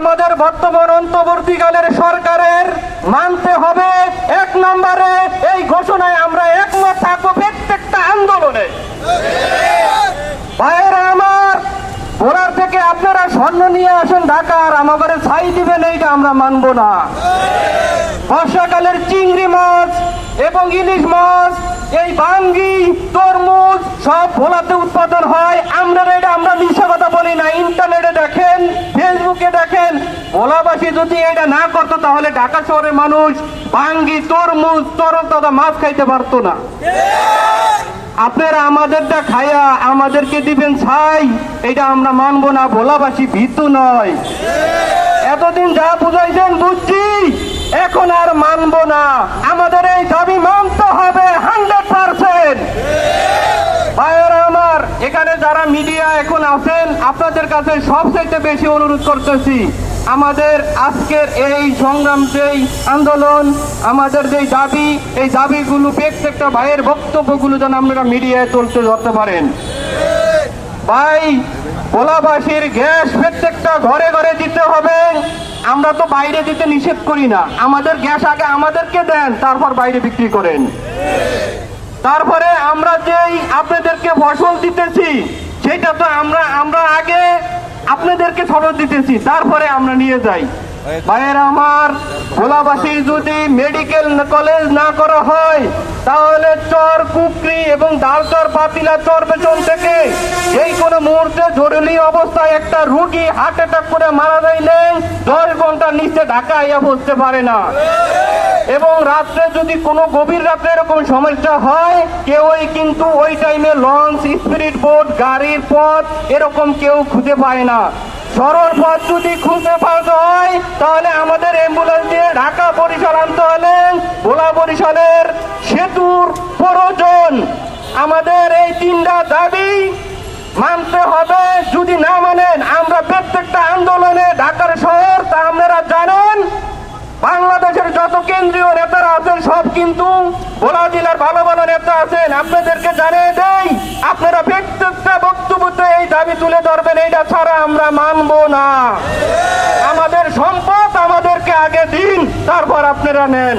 আমাদের বর্তমান অন্তর্বর্তীকালের সরকারের মানতে হবে এক নম্বরে এই ঘোষণায় আমরা একমত থাকব প্রত্যেকটা আন্দোলনে। ভাইয়েরা আমার থেকে আপনারা স্বর্ণ নিয়ে আসেন ঢাকার আমাদের ছাই দিবেন এইটা আমরা মানবো না। বর্ষাকালের চিংড়ি মাছ এবং ইলিশ মাছ, এই বাঙ্গি, তরমুজ সব ভোলাতে উৎপাদন হয়। ভোলাবাসী যদি এটা না করতো, তাহলে ঢাকা শহরের মানুষ ভাঙ্গি, তরমুজ তরতাজা মাছ খাইতে পারতো না। আপনারা আমাদেরটা খায়া আমাদেরকে দিবেন ছাই, এটা আমরা মানবো না, ভোলাবাসী ভীতু নয়। এতদিন যা বুঝাইছেন, বুঝছি। এখন আর মানবো না। আমাদের এই দাবি মানতে হবে, হান্ড্রেড পার্সেন্ট। ভাইয়েরা আমার, এখানে যারা মিডিয়া এখন আছেন, আপনাদের কাছে সবচাইতে বেশি অনুরোধ করতেছি আমাদের আজকের এই সংগ্রাম যেই আন্দোলন, আমাদের যেই দাবি, এই দাবিগুলো প্রত্যেকটা ভাইয়ের বক্তব্যগুলো যেন আপনারা মিডিয়ায় তুলতে ধরতে পারেন। ভাই ভোলাবাসীর গ্যাস প্রত্যেকটা ঘরে ঘরে দিতে হবে। আমরা তো বাইরে দিতে নিষেধ করি না। আমাদের গ্যাস আগে আমাদেরকে দেন, তারপর বাইরে বিক্রি করেন। তারপরে আমরা যেই আপনাদেরকে ফসল দিতেছি, সেটা তো আমরা আমরা আগে আপনাদেরকে ফসল দিতেছি, তারপরে আমরা নিয়ে যাই। ভাইয়ের আমার ভোলাবাসীর যদি মেডিকেল কলেজ না করা হয়, তাহলে চর, কুকরি এবং দালচর পাতিলা চর পেছন থেকে এই কোনো মুহূর্তে জরুরি অবস্থায় একটা রুগী হার্ট অ্যাটাক করে মারা যাইলে দশ ঘণ্টার নিচে ঢাকা ইয়া বসতে পারে না। এবং রাত্রে যদি কোনো গভীর রাত্রে এরকম সমস্যা হয়, কেউই কিন্তু ওই টাইমে লঞ্চ স্পিরিট বোট গাড়ির পথ এরকম কেউ খুঁজে পায় না। সরল পথ যদি খুঁজে পাওয়া হয় তাহলে আমাদের অ্যাম্বুলেন্স দিয়ে ঢাকা বরিশাল আনতে হলে ভোলা বরিশালের সেতুর প্রয়োজন। আমাদের এই তিনটা দাবি মানতে হবে। যদি না মানেন, আমরা প্রত্যেকটা আন্দোলনে ঢাকার শহর তা আপনারা জানেন বাংলাদেশের যত কেন্দ্রীয় নেতারা আছেন সব কিন্তু ভোলা জেলার ভালো ভালো নেতা আছেন। আপনাদেরকে জানিয়ে দেই, আপনারা প্রত্যেকটা বক্তব্যতে এই দাবি তুলে ধরবেন, এইটা ছাড়া আমরা মানবো না। আমাদের সম্পদ আমাদেরকে আগে দিন, তারপর আপনারা নেন।